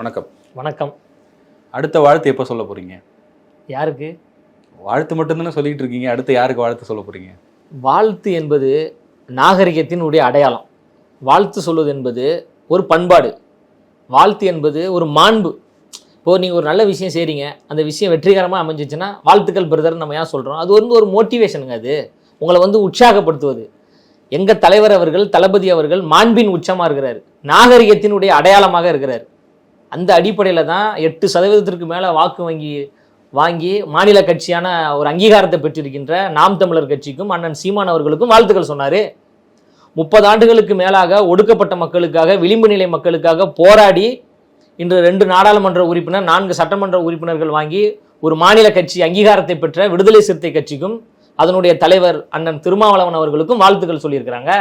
வணக்கம். வணக்கம். அடுத்த வாழ்த்து எப்போ சொல்ல போறீங்க? யாருக்கு? வாழ்த்து மட்டும்தானே சொல்லிட்டு இருக்கீங்க. அடுத்து யாருக்கு வாழ்த்து சொல்ல போறீங்க? வாழ்த்து என்பது நாகரிகத்தினுடைய அடையாளம். வாழ்த்து சொல்வது என்பது ஒரு பண்பாடு. வாழ்த்து என்பது ஒரு மாண்பு. இப்போ நீங்கள் ஒரு நல்ல விஷயம் செய்கிறீங்க அந்த விஷயம் வெற்றிகரமாக அமைஞ்சிச்சுன்னா வாழ்த்துக்கள் பிரதர் நம்ம ஏன் சொல்கிறோம் அது வந்து ஒரு மோட்டிவேஷனுங்க அது. உங்களை வந்து உற்சாகப்படுத்துவது. எங்கள் தலைவர் அவர்கள் தளபதி அவர்கள் மாண்பின் உச்சமாக இருக்கிறார். நாகரிகத்தினுடைய அடையாளமாக இருக்கிறார். அந்த அடிப்படையில் தான் எட்டு சதவீதத்திற்கு மேலே வாக்கு வங்கி வாங்கி மாநில கட்சியான ஒரு அங்கீகாரத்தை பெற்றிருக்கின்ற நாம் தமிழர் கட்சிக்கும் அண்ணன் சீமான் அவர்களுக்கும் வாழ்த்துக்கள் சொன்னார். முப்பது ஆண்டுகளுக்கு மேலாக ஒடுக்கப்பட்ட மக்களுக்காக விளிம்பு நிலை மக்களுக்காக போராடி இன்று ரெண்டு நாடாளுமன்ற உறுப்பினர் நான்கு சட்டமன்ற உறுப்பினர்கள் வாங்கி ஒரு மாநில கட்சி அங்கீகாரத்தை பெற்ற விடுதலை சிறுத்தை கட்சிக்கும் அதனுடைய தலைவர் அண்ணன் திருமாவளவன் அவர்களுக்கும் வாழ்த்துக்கள் சொல்லியிருக்கிறாங்க.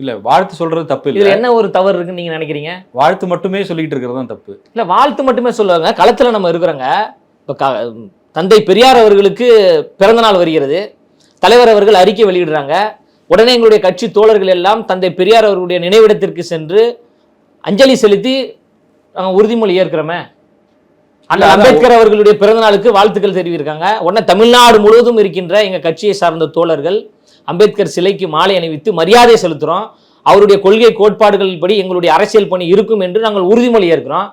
இல்ல வாழ்த்து சொல்றது தப்பு இல்ல. என்ன ஒரு தவறு இருக்குன்னு நீங்க நினைக்கிறீங்க? வாழ்த்து மட்டுமே சொல்லிட்டு இருக்கிறது தான் தப்பு. இல்ல வாழ்த்து மட்டுமே சொல்லுவாங்க. களத்துல நம்ம இருக்கிறோங்க. இப்போ தந்தை பெரியார் அவர்களுக்கு பிறந்த நாள் வருகிறது. தலைவர் அவர்கள் அறிக்கை வெளியிடுறாங்க. உடனே எங்களுடைய கட்சி தோழர்கள் எல்லாம் தந்தை பெரியார் அவர்களுடைய நினைவிடத்திற்கு சென்று அஞ்சலி செலுத்தி நாங்கள் உறுதிமொழி ஏற்கிறோமே. அதான் அம்பேத்கர் அவர்களுடைய பிறந்த நாளுக்கு வாழ்த்துக்கள் தெரிவித்திருக்காங்க. உடனே தமிழ்நாடு முழுவதும் இருக்கின்ற எங்க கட்சியை சார்ந்த தோழர்கள் அம்பேத்கர் சிலைக்கு மாலை அணிவித்து மரியாதை செலுத்துகிறோம் அவருடைய கொள்கை கோட்பாடுகள் படி எங்களுடைய அரசியல் பணி இருக்கும் என்று நாங்கள் உறுதிமொழி ஏற்கிறோம்.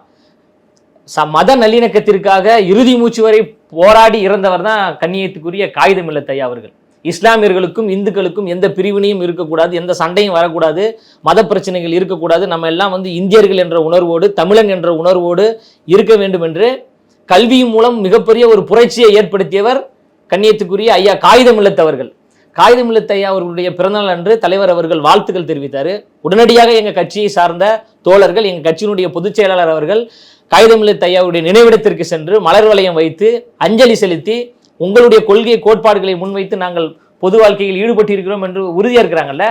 ச மத நல்லிணக்கத்திற்காக இறுதி மூச்சு வரை போராடி இறந்தவர் தான் கண்ணியத்துக்குரிய காகிதம் இல்லத்தையா அவர்கள். இஸ்லாமியர்களுக்கும் இந்துக்களுக்கும் எந்த பிரிவினையும் இருக்கக்கூடாது எந்த சண்டையும் வரக்கூடாது மத பிரச்சனைகள் இருக்கக்கூடாது. நம்ம எல்லாம் வந்து இந்தியர்கள் என்ற உணர்வோடு தமிழன் என்ற உணர்வோடு இருக்க வேண்டும் என்று கல்வியின் மூலம் மிகப்பெரிய ஒரு புரட்சியை ஏற்படுத்தியவர் கண்ணியத்துக்குரிய ஐயா காகிதம் இல்லத்தவர்கள் காகிதம் இல்லத்த ஐயா அவர்களுடைய பிறந்தநாள் அன்று தலைவர் அவர்கள் வாழ்த்துக்கள் தெரிவித்தார். உடனடியாக எங்கள் கட்சியை சார்ந்த தோழர்கள் எங்கள் கட்சியினுடைய பொதுச் செயலாளர் அவர்கள் காகிதமில்லத் ஐயாவுடைய நினைவிடத்திற்கு சென்று மலர் வளையம் வைத்து அஞ்சலி செலுத்தி உங்களுடைய கொள்கை கோட்பாடுகளை முன்வைத்து நாங்கள் பொது வாழ்க்கையில் ஈடுபட்டு இருக்கிறோம் என்று உறுதியா இருக்கிறாங்கல்ல?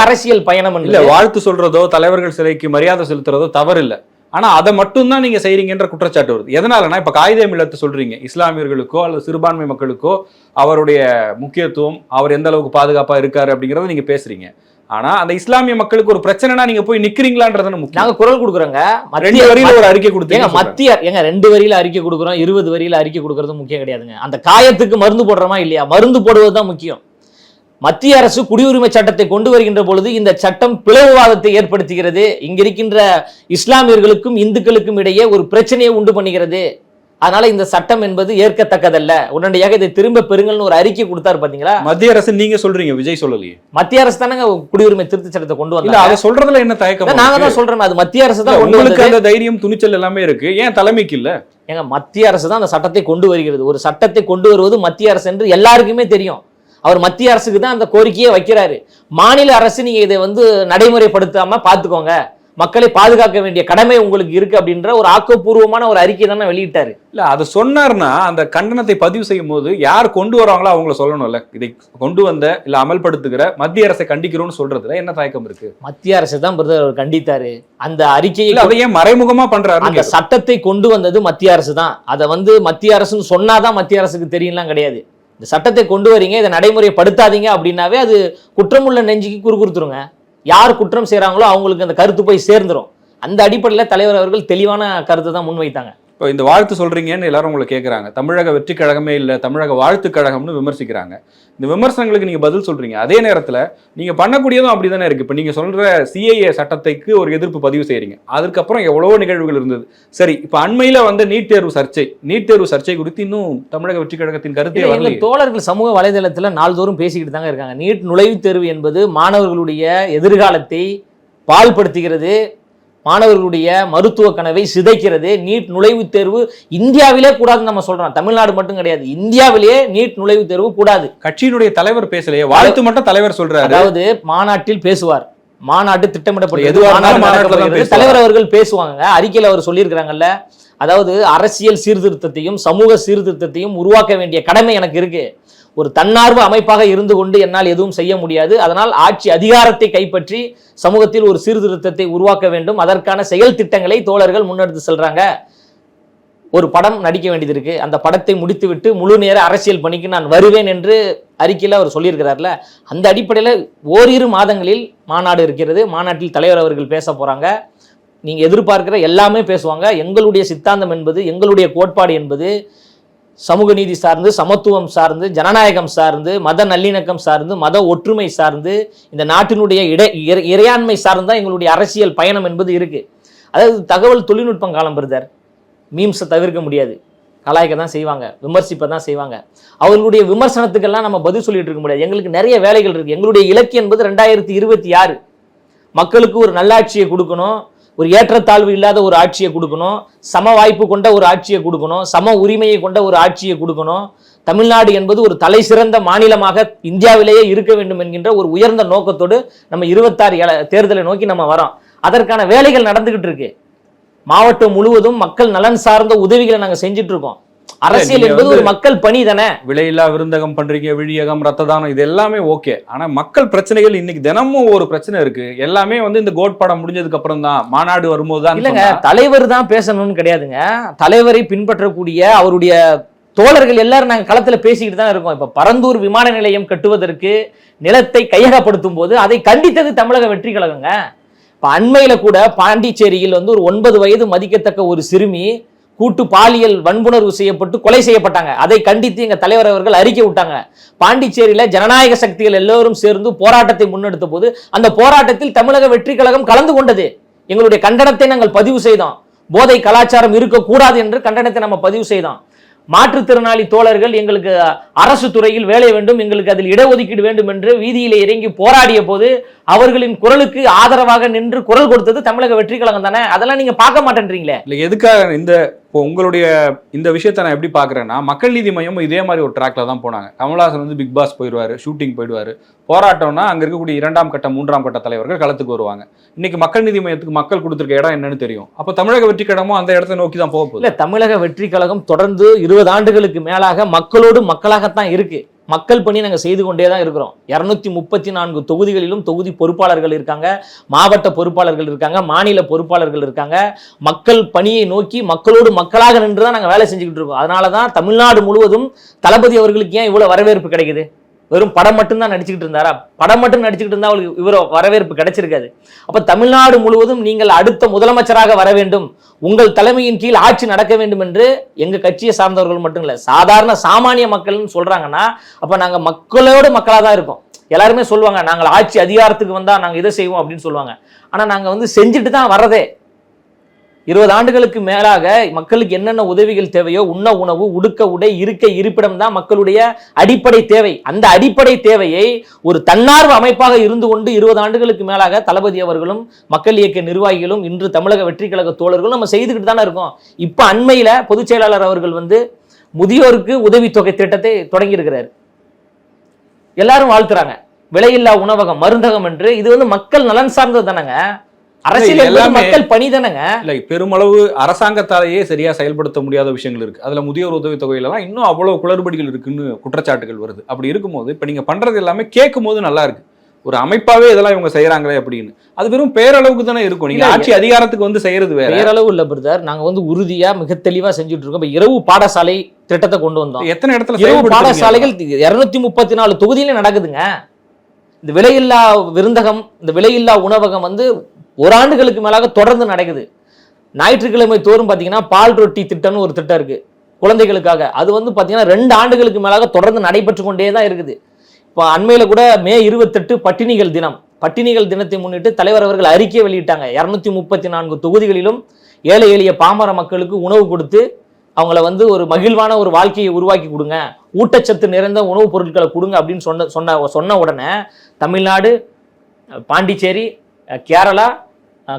அரசியல் பயணம் இல்ல. வாழ்த்து சொல்றதோ தலைவர்கள் சிலைக்கு மரியாதை செலுத்துறதோ தவறு இல்ல ஆனா அதை மட்டும்தான் நீங்க செய்றீங்கன்ற குற்றச்சாட்டு வருது. எதனாலனா இப்ப காகிதம் இல்லத்தை சொல்றீங்க. இஸ்லாமியர்களுக்கோ அல்லது சிறுபான்மை மக்களுக்கோ அவருடைய முக்கியத்துவம் அவர் எந்த அளவுக்கு பாதுகாப்பா இருக்காரு அப்படிங்கறத நீங்க பேசுறீங்க. ஆனா அந்த இஸ்லாமிய மக்களுக்கு ஒரு பிரச்சனைனா நீங்க போய் நிக்கிறீங்களான்றது முக்கியம். நாங்க குரல் கொடுக்குறோங்க. ரெண்டு வரியில ஒரு அறிக்கை கொடுத்தீங்க மத்திய ஏங்க ரெண்டு வரியில அறிக்கை கொடுக்குறோம் இருபது வரியில அறிக்கை கொடுக்கறது முக்கியம் கிடையாதுங்க. அந்த காயத்துக்கு மருந்து போடுறோமா இல்லையா? மருந்து போடுவது தான் முக்கியம். மத்திய அரசு குடியுரிமை சட்டத்தை கொண்டு வருகின்ற பொழுது இந்த சட்டம் பிளவுவாதத்தை ஏற்படுத்துகிறது. இங்க இருக்கின்ற இஸ்லாமியர்களுக்கும் இந்துக்களுக்கும் இடையே ஒரு பிரச்சனையை உண்டு பண்ணுகிறது. அதனால இந்த சட்டம் என்பது ஏற்கத்தக்கதல்ல. உடனடியாக இதை திரும்ப பெறுங்கள்னு ஒரு அறிக்கை கொடுத்தாரு பாத்தீங்களா? மத்திய அரசு நீங்க சொல்றீங்க விஜய் சொல்லலையே. மத்திய அரசு தானங்க குடியுரிமை திருத்த சட்டத்தை கொண்டு வந்தாங்க. அதை சொல்றதுல என்ன தயக்கம் நாங்க? தான் சொல்றோம் அது மத்திய அரசு தான் உங்களுக்கு அந்த தைரியம் துணிச்சல் எல்லாமே இருக்கு. ஏன் தலைமைக்கு இல்ல? ஏங்க மத்திய அரசு தான் அந்த சட்டத்தை கொண்டு வருகிறது. ஒரு சட்டத்தை கொண்டு வருவது மத்திய அரசு என்று எல்லாருக்குமே தெரியும். அவர் மத்திய அரசுக்கு தான் அந்த கோரிக்கையை வைக்கிறாரு. மாநில அரசு நீங்க இதை வந்து நடைமுறைப்படுத்தாம பாத்துக்கோங்க மக்களை பாதுகாக்க வேண்டிய கடமை உங்களுக்கு இருக்கு அப்படின்ற ஒரு ஆக்கப்பூர்வமான ஒரு அறிக்கை தானே வெளியிட்டாரு. இல்ல அதை சொன்னார்னா அந்த கண்டனத்தை பதிவு செய்யும் போது யார் கொண்டு வராங்களோ அவங்கள சொல்லணும்ல. இதை கொண்டு வந்த இல்ல அமல்படுத்துகிற மத்திய அரசை கண்டிக்கிறோம்னு சொல்றதுல என்ன தயக்கம் இருக்கு? மத்திய அரசு தான் பிரதர் அவர் கண்டித்தாரு. அந்த அறிக்கையை இல்ல அதை ஏன் மறைமுகமா பண்றாரு அந்த சட்டத்தை கொண்டு வந்தது மத்திய அரசு தான். அதை வந்து மத்திய அரசுன்னு சொன்னாதான் மத்திய அரசுக்கு தெரியும்லாம் கிடையாது. இந்த சட்டத்தை கொண்டு வரீங்க இதை நடைமுறைப்படுத்தாதீங்க அப்படின்னாவே அது குற்றமுள்ள நெஞ்சுக்கு குறுகுறுத்துருங்க. யார் குற்றம் செய்கிறாங்களோ அவங்களுக்கு அந்த கருத்து போய் சேர்ந்துரும். அந்த அடிப்படையில் தலைவர் அவர்கள் தெளிவான கருத்தை தான் முன்வைத்தாங்க. இப்போ இந்த வாழ்த்து சொல்றீங்கன்னு எல்லாரும் உங்களை கேக்குறாங்க. தமிழக வெற்றி கழகமே இல்ல தமிழக வாழ்த்து கழகம்னு விமர்சிக்கிறாங்க. இந்த விமர்சனங்களுக்கு நீங்க பதில் சொல்றீங்க. அதே நேரத்துல நீங்க பண்ணக்கூடியதும் அப்படிதானே இருக்கு. இப்ப நீங்க சொல்ற சிஐஏ சட்டத்தைக்கு ஒரு எதிர்ப்பு பதிவு செய்றீங்க. அதுக்கப்புறம் எவ்வளவோ நிகழ்வுகள் இருந்தது. சரி இப்ப அண்மையில வந்த நீட் தேர்வு சர்ச்சை நீட் தேர்வு சர்ச்சை குறித்து இன்னும் தமிழக வெற்றி கழகத்தின் கருத்தே வரல தோழர்கள் சமூக வலைதளத்துல நாள்தோறும் பேசிக்கிட்டு தாங்க இருக்காங்க. நீட் நுழைவுத் தேர்வு என்பது மாணவர்களுடைய எதிர்காலத்தை பால்படுத்துகிறது. மாணவர்களுடைய மருத்துவ கனவை சிதைக்கிறது. நீட் நுழைவுத் தேர்வு இந்தியாவிலே கூடாதுன்னு நம்ம சொல்றோம். தமிழ்நாடு மட்டும் கிடையாது. இந்தியாவிலேயே நீட் நுழைவுத் தேர்வு கூடாது. கட்சியினுடைய தலைவர் பேசலையே. வாழ்த்து மட்டும் தலைவர் சொல்றாரு. அதாவது மாநாட்டில் பேசுவார். திட்டமிடப்பட்டு மாநாடு. பேசுவார். தலைவர் அவர்கள் பேசுவாங்க அறிக்கையில் அவர் சொல்லியிருக்கிறாங்கல்ல. அதாவது அரசியல் சீர்திருத்தத்தையும் சமூக சீர்திருத்தத்தையும் உருவாக்க வேண்டிய கடமை எனக்கு இருக்கு. ஒரு தன்னார்வ அமைப்பாக இருந்து கொண்டு என்னால் எதுவும் செய்ய முடியாது. அதனால் ஆட்சி அதிகாரத்தை கைப்பற்றி சமூகத்தில் ஒரு சீர்திருத்தத்தை உருவாக்க வேண்டும். அதற்கான செயல் திட்டங்களை தோழர்கள் முன்னெடுத்து செல்றாங்க. ஒரு படம் நடிக்க வேண்டியது இருக்கு அந்த படத்தை முடித்துவிட்டு முழு நேர அரசியல் பணிக்கு நான் வருவேன் என்று அறிக்கையில் அவர் சொல்லியிருக்கிறார்ல அந்த அடிப்படையில் ஓரிரு மாதங்களில் மாநாடு இருக்கிறது. மாநாட்டில் தலைவர் அவர்கள் பேச போகிறாங்க நீங்கள் எதிர்பார்க்கிற எல்லாமே பேசுவாங்க. எங்களுடைய சித்தாந்தம் என்பது எங்களுடைய கோட்பாடு என்பது சமூக நீதி சார்ந்து சமத்துவம் சார்ந்து ஜனநாயகம் சார்ந்து மத நல்லிணக்கம் சார்ந்து மத ஒற்றுமை சார்ந்து இந்த நாட்டினுடைய இட இறை- இறையாண்மை சார்ந்து தான் எங்களுடைய அரசியல் பயணம் என்பது இருக்குது அதாவது தகவல் தொழில்நுட்பம் காலம் பெறுதார். மீம்ஸை தவிர்க்க முடியாது. கலாய்க்க தான் செய்வாங்க. விமர்சிப்பை தான் செய்வாங்க. அவர்களுடைய விமர்சனத்துக்கெல்லாம் நம்ம பதில் சொல்லிட்டு இருக்க முடியாது. எங்களுக்கு நிறைய வேலைகள் இருக்குது எங்களுடைய இலக்கு என்பது ரெண்டாயிரத்தி இருபத்தி ஆறு. மக்களுக்கு ஒரு நல்லாட்சியை கொடுக்கணும். ஒரு ஏற்றத்தாழ்வு இல்லாத ஒரு ஆட்சியை கொடுக்கணும் சம வாய்ப்பு கொண்ட ஒரு ஆட்சியை கொடுக்கணும் சம உரிமையை கொண்ட ஒரு ஆட்சியை கொடுக்கணும். தமிழ்நாடு என்பது ஒரு தலை சிறந்த மாநிலமாக இந்தியாவிலேயே இருக்க வேண்டும் என்கின்ற ஒரு உயர்ந்த நோக்கத்தோடு நம்ம இருபத்தாறு தேர்தலை நோக்கி நம்ம வரோம். அதற்கான வேலைகள் நடந்துகிட்டு இருக்கு. மாவட்டம் முழுவதும் மக்கள் நலன் சார்ந்த உதவிகளை நாங்கள் செஞ்சுட்டு இருக்கோம். அரசியல் என்பது ஒரு மக்கள் பணி தானே? விலையில்லா விருந்தகம் பண்றீங்க விழியகம் ரத்த தானம் இது எல்லாமே ஓகே. ஆனா மக்கள் பிரச்சனைகள் இன்னைக்கு தினமும் ஒரு பிரச்சனை இருக்கு. எல்லாமே வந்து இந்த கோட் படம் முடிஞ்சதுக்கு அப்புறம் தான் மாநாடு வரும்போது தான் இல்லங்க தலைவர் தான் பேசணும்னு கிடையாதுங்க. தலைவரை பின்பற்றக்கூடிய அவருடைய தோழர்கள் எல்லாரும் நாங்க களத்துல பேசிக்கிட்டு தான் இருக்கோம். இப்ப பரந்தூர் விமான நிலையம் கட்டுவதற்கு நிலத்தை கையகப்படுத்தும் போது அதை கண்டித்தது தமிழக வெற்றி கழகங்க. இப்ப அண்மையில கூட பாண்டிச்சேரியில் வந்து ஒரு ஒன்பது வயது மதிக்கத்தக்க ஒரு சிறுமி கூட்டு பாலியல் வன்புணர்வு செய்யப்பட்டு கொலை செய்யப்பட்டாங்க. அதை கண்டித்து எங்கள் தலைவர் அவர்கள் அறிக்கை விட்டாங்க. பாண்டிச்சேரியில் ஜனநாயக சக்திகள் எல்லோரும் சேர்ந்து போராட்டத்தை முன்னெடுத்த போது அந்த போராட்டத்தில் தமிழக வெற்றி கழகம் கலந்து கொண்டது. எங்களுடைய கண்டனத்தை நாங்கள் பதிவு செய்தோம். போதை கலாச்சாரம் இருக்கக்கூடாது என்று கண்டனத்தை நம்ம பதிவு செய்தோம். மாற்றுத்திறனாளி தோழர்கள் எங்களுக்கு அரசு துறையில் வேலை வேண்டும் எங்களுக்கு அதில் இடஒதுக்கீடு வேண்டும் என்று வீதியிலே இறங்கி போராடிய போது அவர்களின் குரலுக்கு ஆதரவாக நின்று குரல் கொடுத்தது தமிழக வெற்றி கழகம் தானே? அதெல்லாம் நீங்க பார்க்க மாட்டேன்றீங்களே. இல்லை எதுக்காக இந்த இப்போ உங்களுடைய இந்த விஷயத்தை நான் எப்படி பார்க்குறேன்னா மக்கள் நீதி மையம் இதே மாதிரி ஒரு ட்ராக்ல தான் போனாங்க. கமல்ஹாசன் வந்து பிக் பாஸ் போயிடுவார் ஷூட்டிங் போயிடுவார். போராட்டம்னா அங்கே இருக்கக்கூடிய இரண்டாம் கட்ட மூன்றாம் கட்ட தலைவர்கள் களத்துக்கு வருவாங்க. இன்னைக்கு மக்கள் நீதி மையத்துக்கு மக்கள் கொடுத்துருக்க இடம் என்னன்னு தெரியும். அப்போ தமிழக வெற்றி கழகமும் அந்த இடத்தை நோக்கி தான் போக போகுது. தமிழக வெற்றி கழகம் தொடர்ந்து இருபது ஆண்டுகளுக்கு மேலாக மக்களோடு மக்களாகத்தான் இருக்கு. மக்கள் பணி நாங்கள் செய்து கொண்டே தான் இருக்கிறோம். இரநூத்தி முப்பத்தி நான்கு தொகுதிகளிலும் தொகுதி பொறுப்பாளர்கள் இருக்காங்க மாவட்ட பொறுப்பாளர்கள் இருக்காங்க மாநில பொறுப்பாளர்கள் இருக்காங்க. மக்கள் பணியை நோக்கி மக்களோடு மக்களாக நின்று தான் நாங்கள் வேலை செஞ்சுக்கிட்டு இருக்கோம். அதனால தான் தமிழ்நாடு முழுவதும் தளபதி அவர்களுக்கு ஏன் இவ்வளோ வரவேற்பு கிடைக்குது? வெறும் படம் மட்டும்தான் நடிச்சுக்கிட்டு இருந்தாரா? படம் மட்டும் நடிச்சுக்கிட்டு இருந்தா அவங்களுக்கு இவர வரவேற்பு கிடைச்சிருக்காது. அப்ப தமிழ்நாடு முழுவதும் நீங்கள் அடுத்த முதலமைச்சராக வர வேண்டும். உங்கள் தலைமையின் கீழ் ஆட்சி நடக்க வேண்டும் என்று எங்க கட்சியை சார்ந்தவர்கள் மட்டும் இல்லை சாதாரண சாமானிய மக்கள்னு சொல்றாங்கன்னா அப்ப நாங்க மக்களோடு மக்களாக தான் இருக்கோம். எல்லாருமே சொல்லுவாங்க நாங்கள் ஆட்சி அதிகாரத்துக்கு வந்தா நாங்க இதை செய்வோம் அப்படின்னு சொல்லுவாங்க. ஆனா நாங்க வந்து செஞ்சுட்டு தான் வரதே இருபது ஆண்டுகளுக்கு மேலாக மக்களுக்கு என்னென்ன உதவிகள் தேவையோ உண்ண உணவு உடுக்க உடை இருக்க இருப்பிடம் தான் மக்களுடைய அடிப்படை தேவை. அந்த அடிப்படை தேவையை ஒரு தன்னார்வ அமைப்பாக இருந்து கொண்டு இருபது ஆண்டுகளுக்கு மேலாக தளபதி அவர்களும் மக்கள் இயக்க நிர்வாகிகளும் இன்று தமிழக வெற்றி கழக தோழர்களும் நம்ம செய்துக்கிட்டு தானே இருக்கோம். இப்போ அண்மையில் பொதுச் செயலாளர் அவர்கள் வந்து முதியோருக்கு உதவித்தொகை திட்டத்தை தொடங்கியிருக்கிறார். எல்லாரும் வாழ்த்துறாங்க. விலையில்லா உணவகம் மருந்தகம் என்று. இது வந்து மக்கள் நலன் சார்ந்தது தானங்க. அரசியல் எல்லாமே- மக்கள் பணி தானங்க. இல்ல பெருமளவு அரசாங்கத்தாலேயே சரியா செயல்படுத்த முடியாத விஷயங்கள் இருக்கு. அதுல முதியோர் உதவி தொகையிலலாம் இன்னும் அவ்வளவு குளறுபடிகள் இருக்குன்னு குற்றச்சாட்டுகள் வருது. அப்படி இருக்கும்போது இப்ப நீங்க பண்றது எல்லாமே கேட்கும் போது நல்லா இருக்கு. ஒரு அமைப்பாவே இதெல்லாம் இவங்க செய்யறாங்களே அப்படின்னு. அது வெறும் பேரளவுக்கு தானே இருக்கும். நீங்க ஆட்சி அதிகாரத்துக்கு வந்து செய்யறது வேற. பேரளவு இல்ல பிரதர் நாங்க வந்து உறுதியா மிக தெளிவா செஞ்சுட்டு இருக்கோம். இப்ப இரவு பாடசாலை திட்டத்தை கொண்டு வந்தோம். எத்தனை இடத்துல இரவு? பாடசாலைகள் இருநூத்தி முப்பத்தி நாலு தொகுதியில நடக்குதுங்க. இந்த விலையில்லா விருந்தகம் இந்த விலையில்லா உணவகம் வந்து ஒரு ஆண்டுகளுக்கு மேலாக தொடர்ந்து நடக்குது. ஞாயிற்றுக்கிழமை தோறும் பார்த்தீங்கன்னா பால் ரொட்டி திட்டம்னு ஒரு திட்டம் இருக்கு. குழந்தைகளுக்காக. அது வந்து பார்த்தீங்கன்னா ரெண்டு ஆண்டுகளுக்கு மேலாக தொடர்ந்து நடைபெற்று கொண்டே தான் இருக்குது. இப்போ அண்மையில் கூட மே இருபத்தெட்டு பட்டினிகள் தினம். பட்டினிகள் தினத்தை முன்னிட்டு தலைவர் அவர்கள் அறிக்கை வெளியிட்டாங்க. இரநூத்தி முப்பத்தி நான்கு தொகுதிகளிலும் ஏழை எளிய பாமர மக்களுக்கு உணவு கொடுத்து அவங்கள வந்து ஒரு மகிழ்வான ஒரு வாழ்க்கையை உருவாக்கி கொடுங்க. ஊட்டச்சத்து நிறைந்த உணவுப் பொருட்களை கொடுங்க அப்படின்னு சொன்ன சொன்ன சொன்ன உடனே தமிழ்நாடு பாண்டிச்சேரி கேரளா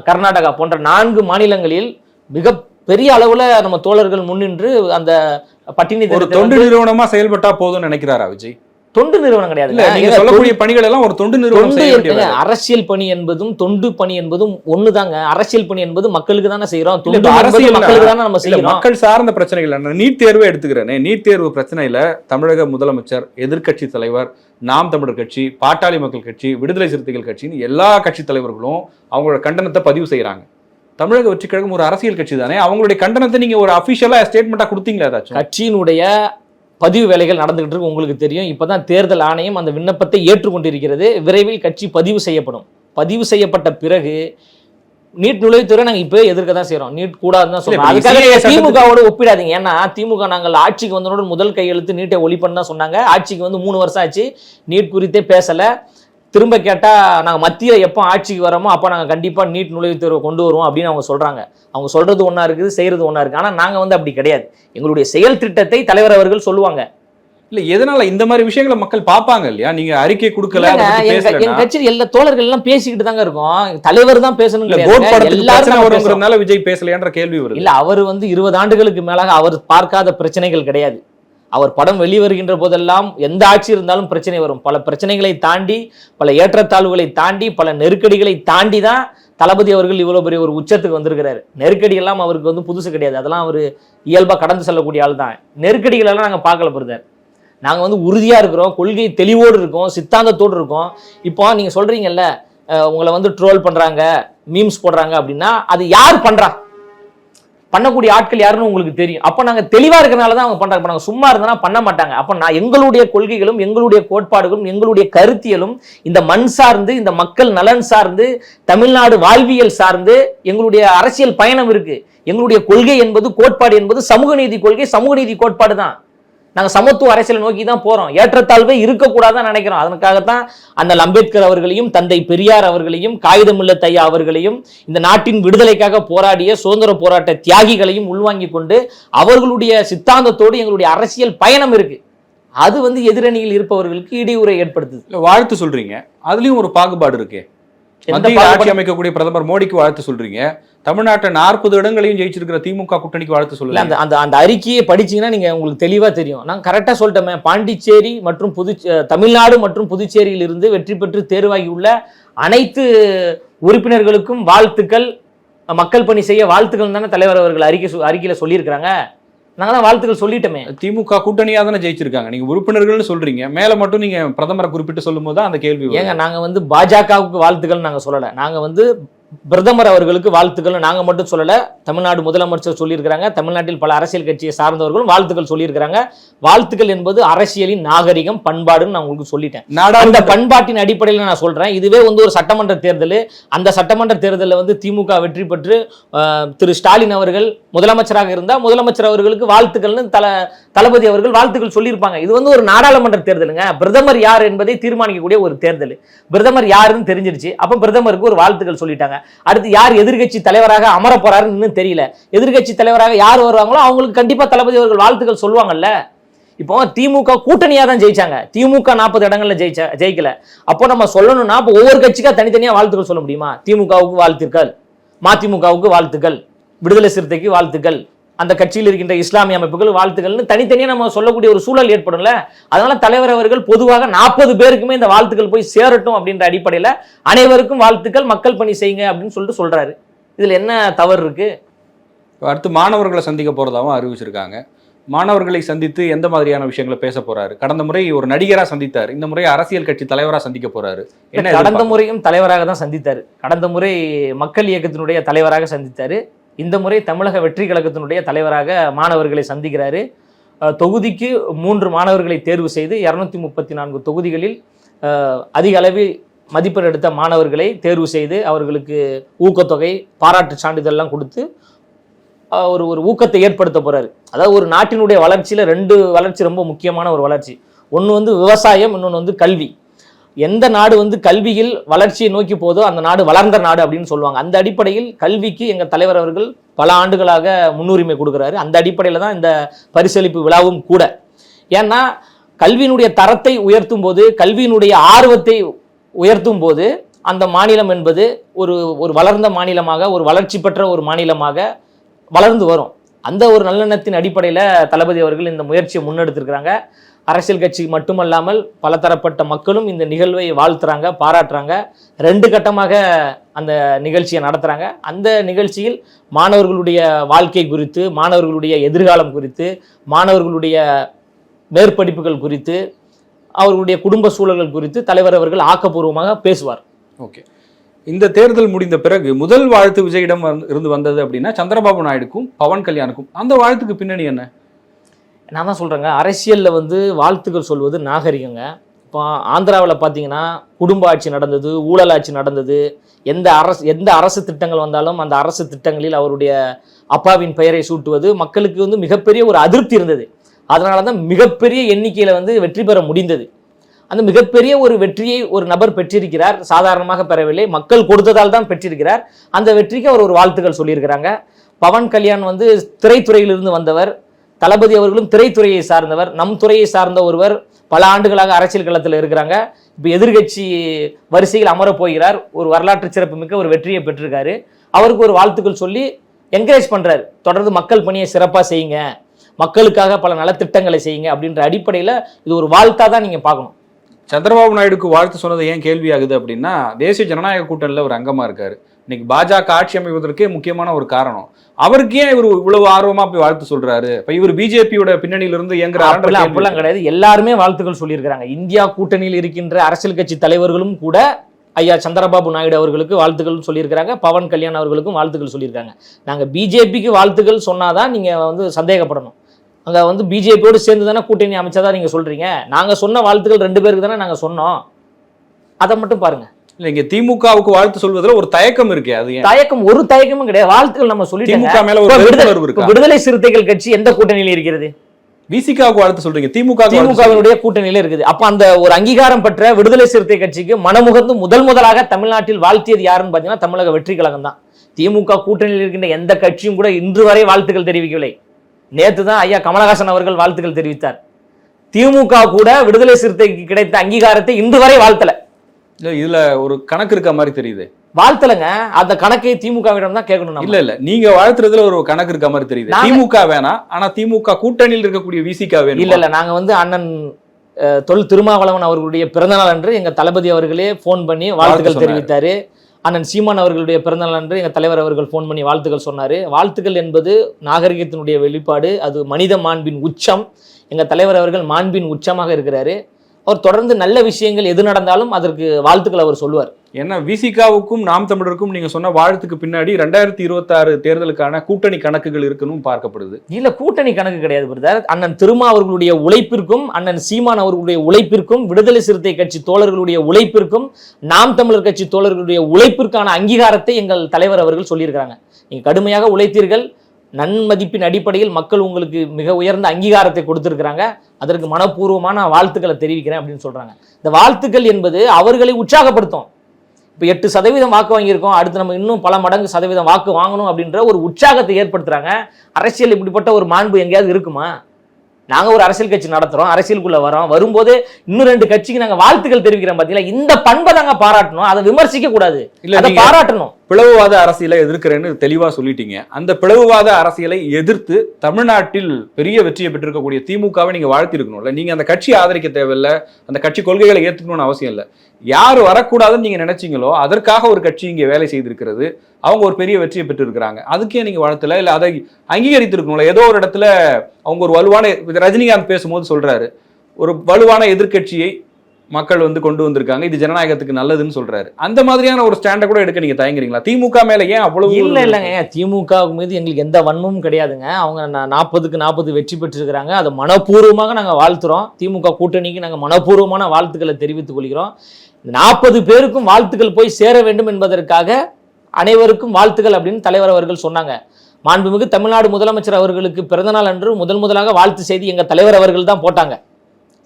கர்நாடகா போன்ற நான்கு மாநிலங்களில் மிக பெரிய அளவுல நம்ம தோழர்கள் முன்னின்று அந்த பட்டினி ஒரு தொண்டு நிறுவனமா செயல்பட்டா போதும்னு நினைக்கிறாரா விஜய்? தொண்டு நிறுவனம் கிடையாது. நீங்க சொல்லக்கூடிய பணிகள் எல்லாம் ஒரு தொண்டு நிறுவனம். அரசியல் பணி என்பதும் தொண்டு பணி என்பதும் ஒண்ணுதாங்க. அரசியல் பணி என்பது மக்களுக்கு தானே செய்யறோம் தொண்டு அரசியல்னா- மக்களுக்கு தானே நம்ம செய்யறோம் மக்கள் சார்ந்த பிரச்சனைகள் என்ன? நீட் தேர்வே எடுத்துக்கிறேனே. நீட் தேர்வு பிரச்சனையில தமிழக முதலமைச்சர் எதிர்க்கட்சி தலைவர் நாம் தமிழர் கட்சி பாட்டாளி மக்கள் கட்சி விடுதலை சிறுத்தைகள் கட்சின்னு எல்லா கட்சி தலைவர்களும் அவங்களோட கண்டனத்தை பதிவு செய்யறாங்க தமிழக வெற்றி கழகம் ஒரு அரசியல் கட்சி தானே. அவங்களுடைய கண்டனத்தை நீங்க ஒரு அபிஷியலா ஸ்டேட்மெண்டா கொடுத்தீங்களா ஏதாச்சும்? கட்சியினுடைய பதிவு வேலைகள் நடந்துகிட்டு இருக்கு உங்களுக்கு தெரியும். இப்பதான் தேர்தல் ஆணையம் அந்த விண்ணப்பத்தை ஏற்றுக்கொண்டிருக்கிறது. விரைவில் கட்சி பதிவு செய்யப்படும். பதிவு செய்யப்பட்ட பிறகு நீட் நுழைவுத்துறை நாங்க இப்பவே எதிர்க்க தான் செய்றோம். நீட் கூடாதுன்னு தான் இப்ப அதுக்காக சட்டத்துக்கு- திமுகவோட ஒப்பிடாதீங்க. ஏன்னா திமுக நாங்கள் ஆட்சிக்கு வந்தனோட முதல் கையெழுத்து நீட்டை ஒழிப்பன்னு தான் சொன்னாங்க. ஆட்சிக்கு வந்து மூணு வருஷம் ஆச்சு. நீட் குறித்தே பேசல. திரும்ப கேட்டா நாங்க மத்தியில எப்போ ஆட்சிக்கு வரோமோ அப்போ நாங்க கண்டிப்பா நீட் நுழைவுத் தேர்வை கொண்டு வருவோம் அப்படின்னு அவங்க சொல்றாங்க. அவங்க சொல்றது ஒண்ணா இருக்குது செய்யறது ஒண்ணா இருக்கு ஆனா நாங்க வந்து அப்படி கிடையாது. எங்களுடைய செயல் திட்டத்தை தலைவர் அவர்கள் சொல்லுவாங்க. இல்ல எதனால இந்த மாதிரி விஷயங்களை மக்கள் பாப்பாங்க இல்லையா? நீங்க அறிக்கை கொடுக்கல எங்க கட்சியில் எல்லா தோழர்கள் எல்லாம் பேசிக்கிட்டு தாங்க இருக்கோம். தலைவர் தான் பேசணும் எல்லாரும் விஜய் பேசலையான்ற கேள்வி வருது. இல்ல அவர் வந்து இருபது ஆண்டுகளுக்கு மேலாக அவர் பார்க்காத பிரச்சனைகள் கிடையாது. அவர் படம் வெளிவருகின்ற போதெல்லாம் எந்த ஆட்சி இருந்தாலும் பிரச்சனை வரும். பல பிரச்சனைகளை தாண்டி பல ஏற்றத்தாழ்வுகளை தாண்டி பல நெருக்கடிகளை தாண்டி தான் தளபதி அவர்கள் இவ்வளோ பெரிய ஒரு உச்சத்துக்கு வந்திருக்கிறாரு. நெருக்கடியெல்லாம் அவருக்கு வந்து புதுசு கிடையாது. அதெல்லாம் அவர் இயல்பாக கடந்து செல்லக்கூடிய ஆள் தான். நெருக்கடிகள் எல்லாம் பார்க்கல பிரதர். நாங்கள் வந்து உறுதியாக இருக்கிறோம். கொள்கை தெளிவோடு இருக்கோம். சித்தாந்தத்தோடு இருக்கோம். இப்போ நீங்கள் சொல்கிறீங்கல்ல உங்களை வந்து ட்ரோல் பண்ணுறாங்க மீம்ஸ் போடுறாங்க அப்படின்னா அது யார் பண்ணுறா பண்ணக்கூடிய ஆட்கள் யாருன்னு உங்களுக்கு தெரியும். அப்போ நாங்கள் தெளிவாக இருக்கறனால தான் அவங்க பண்ணுறாங்க இப்ப சும்மா இருந்தனா பண்ண மாட்டாங்க. அப்போ நான் எங்களுடைய கொள்கைகளும் எங்களுடைய கோட்பாடுகளும் எங்களுடைய கருத்தியலும் இந்த மண் சார்ந்து இந்த மக்கள் நலன் சார்ந்து தமிழ்நாடு வாழ்வியல் சார்ந்து எங்களுடைய அரசியல் பயணம் இருக்கு. எங்களுடைய கொள்கை என்பது கோட்பாடு என்பது சமூக நீதி கொள்கை சமூக நீதி கோட்பாடு தான். நாங்கள் சமத்துவ அரசியலை நோக்கி தான் போகிறோம் ஏற்றத்தாழ்வே இருக்கக்கூடாதுன்னு நினைக்கிறோம். அதற்காகத்தான் அண்ணல் அம்பேத்கர் அவர்களையும் தந்தை பெரியார் அவர்களையும் காகிதமில்ல ஐயா அவர்களையும் இந்த நாட்டின் விடுதலைக்காக போராடிய சுதந்திர போராட்ட தியாகிகளையும் உள்வாங்கி கொண்டு அவர்களுடைய சித்தாந்தத்தோடு எங்களுடைய அரசியல் பயணம் இருக்கு. அது வந்து எதிரணியில் இருப்பவர்களுக்கு இடையூறை ஏற்படுத்துது. வாழ்த்து சொல்றீங்க. அதுலயும் ஒரு பாகுபாடு இருக்கே. மத்தியில்? ஆட்சி அமைக்கக்கூடிய பிரதமர் மோடிக்கு வாழ்த்து சொல்றீங்க. தமிழ்நாட்டை நாற்பது இடங்களையும் ஜெயிச்சிருக்கிற திமுக கூட்டணிக்கு வாழ்த்து சொல்லல அந்த அந்த அந்த அறிக்கையை படிச்சீங்கன்னா நீங்க உங்களுக்கு தெளிவா தெரியும். நான் கரெக்டா சொல்லிட்டோமே பாண்டிச்சேரி மற்றும் புது தமிழ்நாடு மற்றும் புதுச்சேரியில் இருந்து வெற்றி பெற்று தேர்வாகி உள்ள அனைத்து உறுப்பினர்களுக்கும் வாழ்த்துக்கள். மக்கள் பணி செய்ய வாழ்த்துக்கள் தானே தலைவர் அவர்கள் அறிக்கை அறிக்கையில சொல்லியிருக்கிறாங்க. நாங்க தான் வாழ்த்துக்கள் சொல்லிட்டோமே. திமுக கூட்டணியா தானே ஜெயிச்சிருக்காங்க. நீங்க உறுப்பினர்கள்னு சொல்றீங்க. மேல மட்டும் நீங்க பிரதமரை குறிப்பிட்டு சொல்லும் போது அந்த கேள்வி. ஏங்க நாங்க வந்து பாஜகவுக்கு வாழ்த்துக்கள் நாங்க சொல்லல. நாங்க வந்து பிரதமர் அவர்களுக்கு வாழ்த்துக்கள் நாங்க மட்டும் சொல்லல தமிழ்நாடு முதலமைச்சர் சொல்லியிருக்கிறாங்க தமிழ்நாட்டில் பல அரசியல் கட்சியை சார்ந்தவர்களும் வாழ்த்துக்கள் சொல்லியிருக்கிறாங்க. வாழ்த்துக்கள் என்பது அரசியலின் நாகரிகம் பண்பாடுன்னு நான் உங்களுக்கு சொல்லிட்டேன். அந்த பண்பாட்டின் அடிப்படையில் நான் சொல்றேன். இதுவே வந்து ஒரு சட்டமன்ற தேர்தல். அந்த சட்டமன்ற தேர்தலில் வந்து திமுக வெற்றி பெற்று திரு ஸ்டாலின் அவர்கள் முதலமைச்சராக இருந்தா முதலமைச்சர் அவர்களுக்கு வாழ்த்துக்கள்னு தல தளபதி அவர்கள் வாழ்த்துக்கள் சொல்லியிருப்பாங்க. இது வந்து ஒரு நாடாளுமன்ற தேர்தலுங்க. பிரதமர் யார் என்பதை தீர்மானிக்கக்கூடிய ஒரு தேர்தல். பிரதமர் யாருன்னு தெரிஞ்சிருச்சு. அப்ப பிரதமருக்கு ஒரு வாழ்த்துக்கள் சொல்லிட்டாங்க. அடுத்து யார் எதிர்கட்சி தலைவராக அமர போறாருன்னு இன்னும் தெரியல. எதிர்கட்சி தலைவராக யார் வருவாங்களோ அவங்களுக்கு கண்டிப்பா தளபதி அவர்கள் வாழ்த்துக்கள் சொல்லுவாங்கல்ல. இப்போ திமுக கூட்டணியா தான் ஜெயிச்சாங்க. திமுக நாற்பது இடங்கள்ல ஜெயிச்ச ஜெயிக்கல. அப்போ நம்ம சொல்லணும்னா இப்போ ஒவ்வொரு கட்சிக்கா தனித்தனியா வாழ்த்துக்கள் சொல்ல முடியுமா? திமுகவுக்கு வாழ்த்துக்கள் மதிமுகவுக்கு வாழ்த்துக்கள் விடுதலை சிறுத்தைக்கு வாழ்த்துக்கள் அந்த கட்சியில் இருக்கின்ற இஸ்லாமிய அமைப்புகள் வாழ்த்துக்கள்னு தனித்தனியா நம்ம சொல்லக்கூடிய ஒரு சூழல் ஏற்படும்ல. அதனால தலைவர் அவர்கள் பொதுவாக நாற்பது பேருக்குமே இந்த வாழ்த்துக்கள் போய் சேரட்டும் அப்படின்ற அடிப்படையில அனைவருக்கும் வாழ்த்துக்கள் மக்கள் பணி செய்யுங்க அப்படின்னு சொல்லிட்டு சொல்றாரு. இதுல என்ன தவறு இருக்கு? அடுத்து மாணவர்களை சந்திக்க போறதாவும் அறிவிச்சிருக்காங்க. மாணவர்களை சந்தித்து எந்த மாதிரியான விஷயங்களை பேச போறாரு? கடந்த முறை ஒரு நடிகரா சந்தித்தார். இந்த முறை அரசியல் கட்சி தலைவரா சந்திக்க போறாரு. என்ன கடந்த? முறையும் தலைவராக தான் சந்தித்தார். கடந்த முறை மக்கள் இயக்கத்தினுடைய தலைவராக சந்தித்தார். இந்த முறை தமிழக வெற்றி கழகத்தினுடைய தலைவராக மாணவர்களை சந்திக்கிறாரு. தொகுதிக்கு மூன்று மாணவர்களை தேர்வு செய்து இரநூத்தி முப்பத்தி நான்கு தொகுதிகளில் அதிக அளவில் மதிப்பெண் எடுத்த மாணவர்களை தேர்வு செய்து அவர்களுக்கு ஊக்கத்தொகை பாராட்டு சான்றிதழ்லாம் கொடுத்து ஒரு ஒரு ஊக்கத்தை ஏற்படுத்த போகிறாரு அதாவது ஒரு நாட்டினுடைய வளர்ச்சியில் ரெண்டு வளர்ச்சி ரொம்ப முக்கியமான ஒரு வளர்ச்சி. ஒன்று வந்து விவசாயம் இன்னொன்று வந்து கல்வி. எந்த நாடு வந்து கல்வியில் வளர்ச்சியை நோக்கி போதோ அந்த நாடு வளர்ந்த நாடு அப்படின்னு சொல்லுவாங்க. அந்த அடிப்படையில் கல்விக்கு எங்கள் தலைவர் அவர்கள் பல ஆண்டுகளாக முன்னுரிமை கொடுக்குறாரு. அந்த அடிப்படையில் தான் இந்த பரிசளிப்பு விழாவும் கூட. ஏன்னா கல்வியினுடைய தரத்தை உயர்த்தும் போது கல்வியினுடைய ஆர்வத்தை உயர்த்தும் போது அந்த மாநிலம் என்பது ஒரு ஒரு வளர்ந்த மாநிலமாக ஒரு வளர்ச்சி பெற்ற ஒரு மாநிலமாக வளர்ந்து வரும். அந்த ஒரு நல்லெண்ணத்தின் அடிப்படையில் தளபதி அவர்கள் இந்த முயற்சியை முன்னெடுத்திருக்கிறாங்க. அரசியல் கட்சி மட்டுமல்லாமல் பலதரப்பட்ட மக்களும் இந்த நிகழ்வை வாழ்த்துறாங்க பாராட்டுறாங்க. ரெண்டு கட்டமாக அந்த நிகழ்ச்சியை நடத்துகிறாங்க அந்த நிகழ்ச்சியில் மாணவர்களுடைய வாழ்க்கை குறித்து மாணவர்களுடைய எதிர்காலம் குறித்து மாணவர்களுடைய மேற்படிப்புகள் குறித்து அவர்களுடைய குடும்ப சூழல்கள் குறித்து தலைவர் அவர்கள் ஆக்கப்பூர்வமாக பேசுவார். ஓகே. இந்த தேர்தல் முடிந்த பிறகு முதல் வாழ்த்து விஜயிடம் இருந்து வந்தது அப்படின்னா சந்திரபாபு நாயுடுக்கும் பவன் கல்யாணுக்கும். அந்த வாழ்த்துக்கு பின்னணி என்ன? நான் தான் சொல்கிறேங்க அரசியலில் வந்து வாழ்த்துக்கள் சொல்வது நாகரிகங்க. இப்போ ஆந்திராவில் பார்த்தீங்கன்னா குடும்ப ஆட்சி நடந்தது ஊழல் ஆட்சி நடந்தது. எந்த அரசு எந்த அரசு திட்டங்கள் வந்தாலும் அந்த அரசு திட்டங்களில் அவருடைய அப்பாவின் பெயரை சூட்டுவது மக்களுக்கு வந்து மிகப்பெரிய ஒரு அதிருப்தி இருந்தது. அதனால தான் மிகப்பெரிய எண்ணிக்கையில் வந்து வெற்றி பெற முடிந்தது. அந்த மிகப்பெரிய ஒரு வெற்றியை ஒரு நபர் பெற்றிருக்கிறார் சாதாரணமாக பெறவில்லை மக்கள் கொடுத்ததால் தான் பெற்றிருக்கிறார். அந்த வெற்றிக்கு அவர் ஒரு வாழ்த்துக்கள் சொல்லியிருக்கிறாங்க. பவன் கல்யாண் வந்து திரைத்துறையிலிருந்து வந்தவர். தளபதி அவர்களும் திரைத்துறையை சார்ந்தவர் நம் துறையை சார்ந்த ஒருவர் பல ஆண்டுகளாக அரசியல் களத்தில் இருக்கிறாங்க. இப்போ எதிர்கட்சி வரிசையில் அமரப் போகிறார். ஒரு வரலாற்று சிறப்புமிக்க ஒரு வெற்றியை பெற்றிருக்காரு. அவருக்கு ஒரு வாழ்த்துக்கள் சொல்லி என்கரேஜ் பண்ணுறாரு தொடர்ந்து மக்கள் பணியை சிறப்பாக செய்யுங்க. மக்களுக்காக பல நலத்திட்டங்களை செய்யுங்க அப்படின்ற அடிப்படையில் இது ஒரு வாழ்த்தா தான் நீங்கள் பார்க்கணும். சந்திரபாபு நாயுடுக்கு வாழ்த்து சொன்னது ஏன் கேள்வியாகுது அப்படின்னா தேசிய ஜனநாயக கூட்டணியில் ஒரு அங்கமாக இருக்காரு. இன்னைக்கு பாஜக ஆட்சி அமைவதற்கே முக்கியமான ஒரு காரணம். அவருக்கு ஏன் இவர் இவ்வளவு ஆர்வமா போய் வாழ்த்து சொல்றாரு? இப்ப இவர் பிஜேபியோட பின்னணியில இருந்து அப்படிலாம் கிடையாது. எல்லாருமே வாழ்த்துக்கள் சொல்லியிருக்கிறாங்க. இந்தியா கூட்டணியில் இருக்கின்ற அரசியல் கட்சி தலைவர்களும் கூட ஐயா சந்திரபாபு நாயுடு அவர்களுக்கு வாழ்த்துக்கள் சொல்லியிருக்கிறாங்க. பவன் கல்யாண் அவர்களுக்கும் வாழ்த்துக்கள் சொல்லியிருக்காங்க. நாங்கள் பிஜேபிக்கு வாழ்த்துக்கள் சொன்னாதான் நீங்க வந்து சந்தேகப்படணும். அங்க வந்து பிஜேபியோடு சேர்ந்து தானே கூட்டணி அமைச்சதா நீங்க சொல்றீங்க? நாங்க சொன்ன வாழ்த்துக்கள் ரெண்டு பேருக்கு தானே நாங்க சொன்னோம். அதை மட்டும் பாருங்க. இல்ல இங்க திமுகவுக்கு வாழ்த்து சொல்வதுல ஒரு தயக்கம் இருக்கே அது தயக்கம் ஒரு தயக்கமும் கிடையாது. வாழ்த்துக்கள் நம்ம சொல்லிட்டோங்க. திமுக மேல ஒரு விடுதலை- சிறுத்தைகள் கட்சி எந்த கூட்டணியில் இருக்கிறது? விசிகாவுக்கு வாழ்த்து சொல்றீங்க திமுக. திமுகவினுடைய கூட்டணியில இருக்குது. அப்ப அந்த ஒரு அங்கீகாரம் பெற்ற விடுதலை சிறுத்தை கட்சிக்கு மனமுகர்ந்து முதல் முதலாக தமிழ்நாட்டில் வாழ்த்தியது யாருன்னு பாத்தீங்கன்னா தமிழக வெற்றி கழகம் தான். திமுக கூட்டணியில் இருக்கின்ற எந்த கட்சியும் கூட இன்று வரை வாழ்த்துக்கள் தெரிவிக்கவில்லை. நேத்து தான் ஐயா கமலஹாசன் அவர்கள் வாழ்த்துக்கள் தெரிவித்தார். திமுக கூட விடுதலை சிறுத்தைக்கு கிடைத்த அங்கீகாரத்தை இன்று வரை வாழ்த்தல. இல்ல இதுல ஒரு கணக்கு இருக்க மாதிரி தெரியுது. வாழ்த்தலங்க. அந்த கணக்கை திமுகவிடம் தான் கேட்கணும். இல்ல இல்ல. நீங்க வாழ்த்துறதுல ஒரு கணக்கு இருக்க மாதிரி தெரியுது. திமுக வேணாம் ஆனா திமுக கூட்டணியில் இருக்கக்கூடிய விசிகா வேணும்? இல்ல இல்ல. நாங்க வந்து அண்ணன் தொல் திருமாவளவன் அவர்களுடைய பிறந்தநாள் அன்று எங்க தளபதி அவர்களே ஃபோன் பண்ணி வாழ்த்துக்கள். தெரிவித்தாரு. அண்ணன் சீமான் அவர்களுடைய பிறந்தநாள் அன்று எங்க தலைவர் அவர்கள் ஃபோன் பண்ணி வாழ்த்துக்கள் சொன்னாரு. வாழ்த்துக்கள் என்பது நாகரிகத்தினுடைய வெளிப்பாடு. அது மனித மாண்பின் உச்சம். எங்க தலைவர் அவர்கள் மாண்பின் உச்சமாக இருக்கிறாரு. அவர் தொடர்ந்து நல்ல விஷயங்கள் எது நடந்தாலும் அதற்கு வாழ்த்துக்கள் அவர் சொல்லுவார். ஏன்னா விசிகாவுக்கும் நாம் தமிழருக்கும் நீங்க சொன்ன வாழ்த்துக்கு பின்னாடி ரெண்டாயிரத்தி இருபத்தி ஆறு தேர்தலுக்கான கூட்டணி கணக்குகள் இருக்குன்னு பார்க்கப்படுது. இல்ல கூட்டணி கணக்கு கிடையாது பிரதர். அண்ணன் திருமா அவர்களுடைய உழைப்பிற்கும் அண்ணன் சீமான் அவர்களுடைய உழைப்பிற்கும் விடுதலை சிறுத்தை கட்சி தோழர்களுடைய உழைப்பிற்கும் நாம் தமிழர் கட்சி தோழர்களுடைய உழைப்பிற்கான அங்கீகாரத்தை எங்கள் தலைவர் அவர்கள் சொல்லியிருக்கிறாங்க. நீங்க கடுமையாக உழைத்தீர்கள் நன்மதிப்பின் அடிப்படையில் மக்கள் உங்களுக்கு மிக உயர்ந்த அங்கீகாரத்தை கொடுத்துருக்குறாங்க. அதற்கு மனப்பூர்வமான வாழ்த்துக்களை தெரிவிக்கிறேன் அப்படின்னு சொல்கிறாங்க இந்த வாழ்த்துக்கள் என்பது அவர்களை உற்சாகப்படுத்தும். இப்போ எட்டு சதவீதம் வாக்கு வாங்கியிருக்கோம். அடுத்து நம்ம இன்னும் பல மடங்கு சதவீதம் வாக்கு வாங்கணும் அப்படின்ற ஒரு உற்சாகத்தை ஏற்படுத்துகிறாங்க அரசியல் இப்படிப்பட்ட ஒரு மாண்பு எங்கேயாவது இருக்குமா? நாங்க ஒரு அரசியல் கட்சி நடத்துறோம் அரசியலுக்குள்ள வரோம். வரும்போது இன்னும் ரெண்டு கட்சிக்கு நாங்க வாழ்த்துக்கள் தெரிவிக்கிறோம் பாத்தீங்களா? இந்த பண்பை தாங்க பாராட்டணும். அதை விமர்சிக்க கூடாது. இல்ல பாராட்டணும். பிளவுவாத அரசியலை எதிர்க்கிறேன்னு தெளிவா சொல்லிட்டீங்க. அந்த பிளவுவாத அரசியலை எதிர்த்து தமிழ்நாட்டில் பெரிய வெற்றியை பெற்றிருக்கக்கூடிய திமுகவை நீங்க வாழ்த்திருக்கணும்ல நீங்க அந்த கட்சியை ஆதரிக்க தேவையில்ல. அந்த கட்சி கொள்கைகளை ஏத்துக்கணும்னு அவசியம் இல்ல. யார் வரக்கூடாதுன்னு நீங்க நினைச்சீங்களோ அதற்காக ஒரு கட்சி இங்க வேலை செய்திருக்கிறது. அவங்க ஒரு பெரிய வெற்றியை பெற்றிருக்கிறாங்க. அதுக்கே நீங்க வளர்த்தல இல்ல அதை அங்கீகரித்திருக்கணும்ல? ஏதோ ஒரு இடத்துல அவங்க ஒரு வலுவான ரஜினிகாந்த் பேசும்போது சொல்றாரு ஒரு வலுவான எதிர்க்கட்சியை மக்கள் வந்து கொண்டு வந்திருக்காங்க. இது ஜனநாயகத்துக்கு நல்லதுன்னு சொல்றாரு. அந்த மாதிரியான ஒரு ஸ்டாண்டை கூட எடுக்க நீங்க தயங்குறீங்களா? திமுக மேல ஏன் அவ்வளவு இல்ல இல்லைங்க. திமுக மீது எங்களுக்கு எந்த வன்மமும் கிடையாதுங்க. அவங்க நாற்பதுக்கு நாற்பது வெற்றி பெற்றிருக்கிறாங்க. அதை மனப்பூர்வமாக நாங்க வாழ்த்துறோம். திமுக கூட்டணிக்கு நாங்க மனப்பூர்வமான வாழ்த்துக்களை தெரிவித்துக் கொள்கிறோம். நாற்பது பேருக்கும் வாழ்த்துக்கள் போய் சேர வேண்டும் என்பதற்காக அனைவருக்கும் வாழ்த்துக்கள் அப்படின்னு தலைவர் அவர்கள் சொன்னாங்க. மாண்புமிகு தமிழ்நாடு முதலமைச்சர் அவர்களுக்கு பிறந்தநாள் அன்று முதல் முதலாக வாழ்த்து செய்தி எங்க தலைவர் அவர்கள் தான் போட்டாங்க.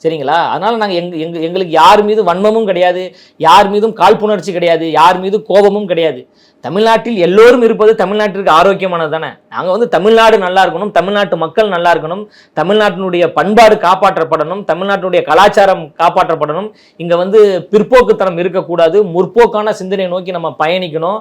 சரிங்களா? அதனால் நாங்கள் எங் எங்க எங்களுக்கு யார் மீது வன்மமும் கிடையாது யார் மீதும் காழ்ப்புணர்ச்சி கிடையாது யார் மீது கோபமும் கிடையாது. தமிழ்நாட்டில் எல்லோரும் இருப்பது தமிழ்நாட்டிற்கு ஆரோக்கியமானது தானே. நாங்கள் வந்து தமிழ்நாடு நல்லா இருக்கணும் தமிழ்நாட்டு மக்கள் நல்லா இருக்கணும் தமிழ்நாட்டினுடைய பண்பாடு காப்பாற்றப்படணும் தமிழ்நாட்டினுடைய கலாச்சாரம் காப்பாற்றப்படணும். இங்கே வந்து பிற்போக்குத்தனம் இருக்கக்கூடாது முற்போக்கான சிந்தனை நோக்கி நம்ம பயணிக்கணும்.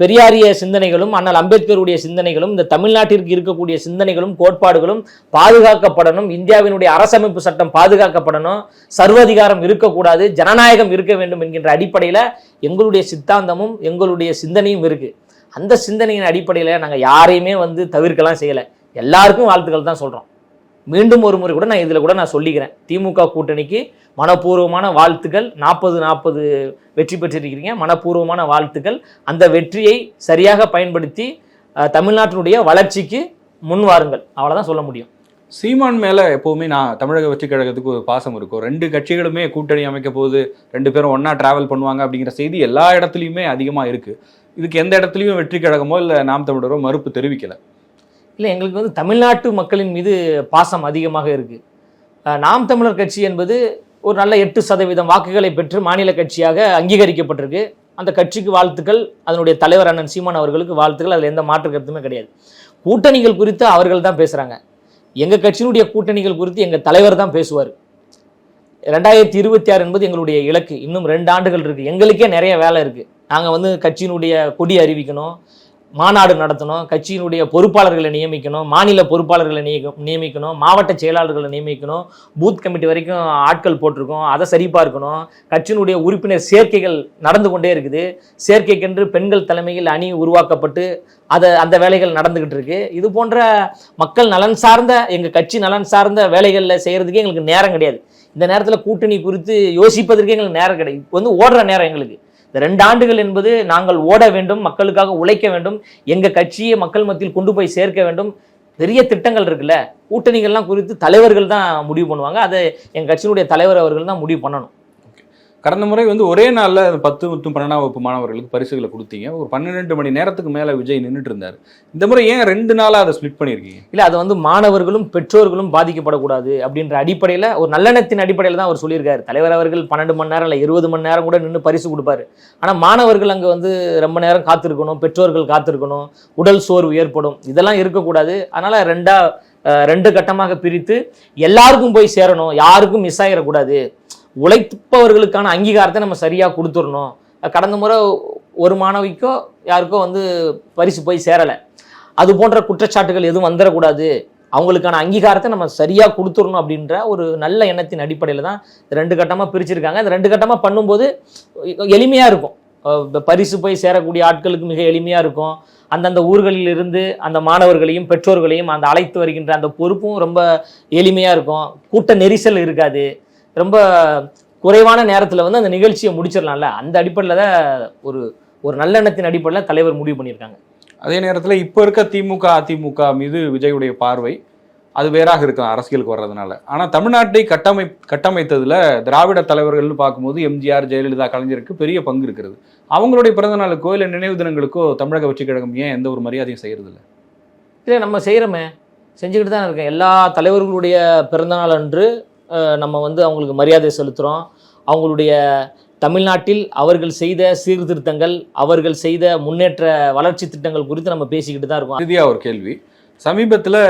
பெரியாரிய சிந்தனைகளும் அண்ணல் அம்பேத்கருடைய சிந்தனைகளும் இந்த தமிழ்நாட்டிற்கு இருக்கக்கூடிய சிந்தனைகளும் கோட்பாடுகளும் பாதுகாக்கப்படணும். இந்தியாவினுடைய அரசமைப்பு சட்டம் பாதுகாக்கப்படணும். சர்வதிகாரம் இருக்கக்கூடாது. ஜனநாயகம் இருக்க வேண்டும் என்கின்ற அடிப்படையில் எங்களுடைய சித்தாந்தமும் எங்களுடைய சிந்தனையும் இருக்கு. அந்த சிந்தனையின் அடிப்படையில் நாங்கள் யாரையுமே வந்து தவிர்க்கலாம் செய்யலை. எல்லாருக்கும் வாழ்த்துக்கள் தான் சொல்கிறோம் மீண்டும் ஒரு முறை கூட நான் இதில் கூட நான் சொல்லிக்கிறேன். திமுக கூட்டணிக்கு மனப்பூர்வமான வாழ்த்துக்கள். நாற்பது நாற்பது வெற்றி பெற்றிருக்கிறீங்க. மனப்பூர்வமான வாழ்த்துக்கள். அந்த வெற்றியை சரியாக பயன்படுத்தி தமிழ்நாட்டினுடைய வளர்ச்சிக்கு முன் வாருங்கள். அவ்வளோதான் சொல்ல முடியும். சீமான் மேல எப்பவுமே நான் தமிழக வெற்றி கழகத்துக்கு ஒரு பாசம் இருக்கும். ரெண்டு கட்சிகளுமே கூட்டணி அமைக்க போகுது. ரெண்டு பேரும் ஒண்ணா டிராவல் பண்ணுவாங்க அப்படிங்கிற செய்தி எல்லா இடத்துலையுமே அதிகமா இருக்கு. இதுக்கு எந்த இடத்துலையும் வெற்றி கழகமோ இல்ல நாம் தமிழரோ மறுப்பு தெரிவிக்கல. இல்லை எங்களுக்கு வந்து தமிழ்நாட்டு மக்களின் மீது பாசம் அதிகமாக இருக்கு. அஹ் நாம் தமிழர் கட்சி என்பது ஒரு நல்ல எட்டு சதவீதம் வாக்குகளை பெற்று மாநில கட்சியாக அங்கீகரிக்கப்பட்டிருக்கு. அந்த கட்சிக்கு வாழ்த்துக்கள். அதனுடைய தலைவர் அண்ணன் சீமான் அவர்களுக்கு வாழ்த்துக்கள். அதில் எந்த மாற்று கருத்துமே கிடையாது. கூட்டணிகள் குறித்து அவர்கள் தான் பேசுகிறாங்க எங்கள் கட்சியினுடைய கூட்டணிகள் குறித்து எங்கள் தலைவர் தான் பேசுவார். ரெண்டாயிரத்தி இருபத்தி ஆறு என்பது எங்களுடைய இலக்கு. இன்னும் ரெண்டு ஆண்டுகள் இருக்குது எங்களுக்கே நிறைய வேலை இருக்குது நாங்கள் வந்து கட்சியினுடைய கொடி அறிவிக்கணும். மாநாடு நடத்தணும் கட்சியினுடைய பொறுப்பாளர்களை நியமிக்கணும் மாநில பொறுப்பாளர்களை நியமி- நியமிக்கணும் மாவட்ட செயலாளர்களை நியமிக்கணும் பூத் கமிட்டி வரைக்கும் ஆட்கள் போட்டிருக்கோம் அதை சரிபார்க்கணும் கட்சியினுடைய உறுப்பினர் சேர்க்கைகள் நடந்து கொண்டே இருக்குது சேர்க்கைக்கென்று பெண்கள் தலைமையில் அணி உருவாக்கப்பட்டு அதை அந்த வேலைகள் நடந்துக்கிட்டு இருக்கு. இது போன்ற மக்கள் நலன் சார்ந்த எங்கள் கட்சி நலன் சார்ந்த வேலைகளில் செய்கிறதுக்கே எங்களுக்கு நேரம் கிடையாது. இந்த நேரத்தில் கூட்டணி குறித்து யோசிப்பதற்கே எங்களுக்கு நேரம் கிடையாது. வந்து ஓடுற நேரம் எங்களுக்கு. இந்த ரெண்டு ஆண்டுகள் என்பது நாங்கள் ஓட வேண்டும் மக்களுக்காக உழைக்க வேண்டும் எங்கள் கட்சியை மக்கள் மத்தியில் கொண்டு போய் சேர்க்க வேண்டும். பெரிய திட்டங்கள் இருக்குல்ல கூட்டணிகள்லாம் குறித்து தலைவர்கள் தான் முடிவு பண்ணுவாங்க. அதை எங்கள் கட்சியினுடைய தலைவர் அவர்கள் தான் முடிவு பண்ணணும். கடந்த முறை வந்து ஒரே நாளில் பத்து மற்றும் பன்னெண்டாம் வகுப்பு மாணவர்களுக்கு பரிசுகளை கொடுத்தீங்க. ஒரு பன்னிரெண்டு மணி நேரத்துக்கு மேலே விஜய் நின்றுட்டு இருந்தார் இந்த முறை ஏன் ரெண்டு நாளாக அதை ஸ்பிளிட் பண்ணியிருக்கீங்க? இல்லை அது வந்து மாணவர்களும் பெற்றோர்களும் பாதிக்கப்படக்கூடாது அப்படின்ற அடிப்படையில் ஒரு நல்லெண்ணத்தின் அடிப்படையில் தான் அவர் சொல்லியிருக்காரு. தலைவர் அவர்கள் பன்னெண்டு மணி நேரம் இல்லை இருபது மணி நேரம் கூட நின்று பரிசு கொடுப்பாரு. ஆனால் மாணவர்கள் அங்கே வந்து ரொம்ப நேரம் காத்திருக்கணும் பெற்றோர்கள் காத்திருக்கணும் உடல் சோர்வு ஏற்படும் இதெல்லாம் இருக்கக்கூடாது. அதனால் ரெண்டாக ரெண்டு கட்டமாக பிரித்து எல்லாருக்கும் போய் சேரணும் யாருக்கும் மிஸ் ஆகிடக்கூடாது உழைப்பவர்களுக்கான அங்கீகாரத்தை நம்ம சரியாக கொடுத்துடணும். கடந்த முறை ஒரு மாணவிக்கோ யாருக்கோ வந்து பரிசு போய் சேரலை. அது போன்ற குற்றச்சாட்டுகள் எதுவும் வந்துடக்கூடாது. அவங்களுக்கான அங்கீகாரத்தை நம்ம சரியாக கொடுத்துடணும் அப்படின்ற ஒரு நல்ல எண்ணத்தின் அடிப்படையில் தான் ரெண்டு கட்டமாக பிரிச்சிருக்காங்க. இந்த ரெண்டு கட்டமாக பண்ணும்போது எளிமையாக இருக்கும். பரிசு போய் சேரக்கூடிய ஆட்களுக்கு மிக எளிமையாக இருக்கும். அந்தந்த ஊர்களில் இருந்து அந்த மாணவர்களையும் பெற்றோர்களையும் அந்த அழைத்து வருகின்ற அந்த பொறுப்பும் ரொம்ப எளிமையாக இருக்கும். கூட்ட நெரிசல் இருக்காது. ரொம்ப குறைவான நேரத்தில் வந்து அந்த நிகழ்ச்சியை முடிச்சிடலாம்ல? அந்த அடிப்படையில் தான் ஒரு ஒரு நல்லெண்ணத்தின் அடிப்படையில் தலைவர் முடிவு பண்ணியிருக்காங்க. அதே நேரத்துல இப்ப இருக்க திமுக அதிமுக மீது விஜயுடைய பார்வை அது வேறாக இருக்கும் அரசியலுக்கு வர்றதுனால. ஆனா தமிழ்நாட்டை கட்டமை கட்டமைத்ததுல திராவிட தலைவர்கள்னு பார்க்கும்போது எம்ஜிஆர் ஜெயலலிதா கலைஞருக்கு பெரிய பங்கு இருக்கிறது. அவங்களுடைய பிறந்த நாளுக்கோ இல்லை நினைவு தினங்களுக்கோ தமிழக வெற்றி கழகம் ஏன் எந்த ஒரு மரியாதையும் செய்யறது இல்ல இல்லை நம்ம செய்கிறோமே செஞ்சுக்கிட்டு தான் இருக்கோம். எல்லா தலைவர்களுடைய பிறந்தநாள் அன்று நம்ம வந்து அவங்களுக்கு மரியாதை செலுத்துகிறோம் அவங்களுடைய தமிழ்நாட்டில் அவர்கள் செய்த சீர்திருத்தங்கள் அவர்கள் செய்த முன்னேற்ற வளர்ச்சி திட்டங்கள் குறித்து நம்ம பேசிக்கிட்டு தான் இருக்கோம். இறுதியாக ஒரு கேள்வி. சமீபத்தில்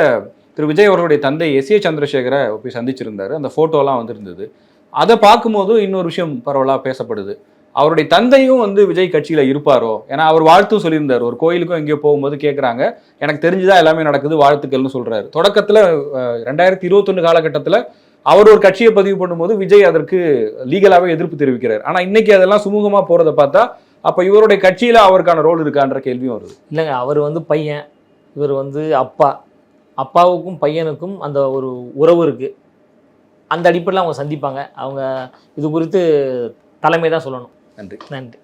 திரு விஜய் அவர்களுடைய தந்தை எஸ். ஏ. சந்திரசேகரை போய் சந்திச்சிருந்தாரு. அந்த ஃபோட்டோலாம் வந்திருந்தது. அதை பார்க்கும்போது இன்னொரு விஷயம் பரவலாக பேசப்படுது. அவருடைய தந்தையும் வந்து விஜய் கட்சியில் இருப்பாரோ? ஏன்னா அவர் வாழ்த்தும் சொல்லியிருந்தார். ஒரு கோயிலுக்கும் எங்கேயோ போகும்போது கேட்குறாங்க எனக்கு தெரிஞ்சுதான் எல்லாமே நடக்குது வாழ்த்துக்கள்னு சொல்கிறாரு தொடக்கத்தில் ரெண்டாயிரத்தி இருபத்தொன்று காலகட்டத்தில் அவர் ஒரு கட்சியை பதிவு பண்ணும்போது விஜய் அதற்கு லீகலாவே எதிர்ப்பு தெரிவிக்கிறார். ஆனா இன்னைக்கு அதெல்லாம் சுமூகமா போறதை பார்த்தா அப்ப இவருடைய கட்சியில அவருக்கான ரோல் இருக்கான்ற கேள்வியும் வருது. இல்லைங்க அவர் வந்து பையன் இவர் வந்து அப்பா. அப்பாவுக்கும் பையனுக்கும் அந்த ஒரு உறவு இருக்குது அந்த அடிப்படையில் அவங்க சந்திப்பாங்க. அவங்க இது குறித்து தலைமை தான் சொல்லணும். நன்றி. நன்றி.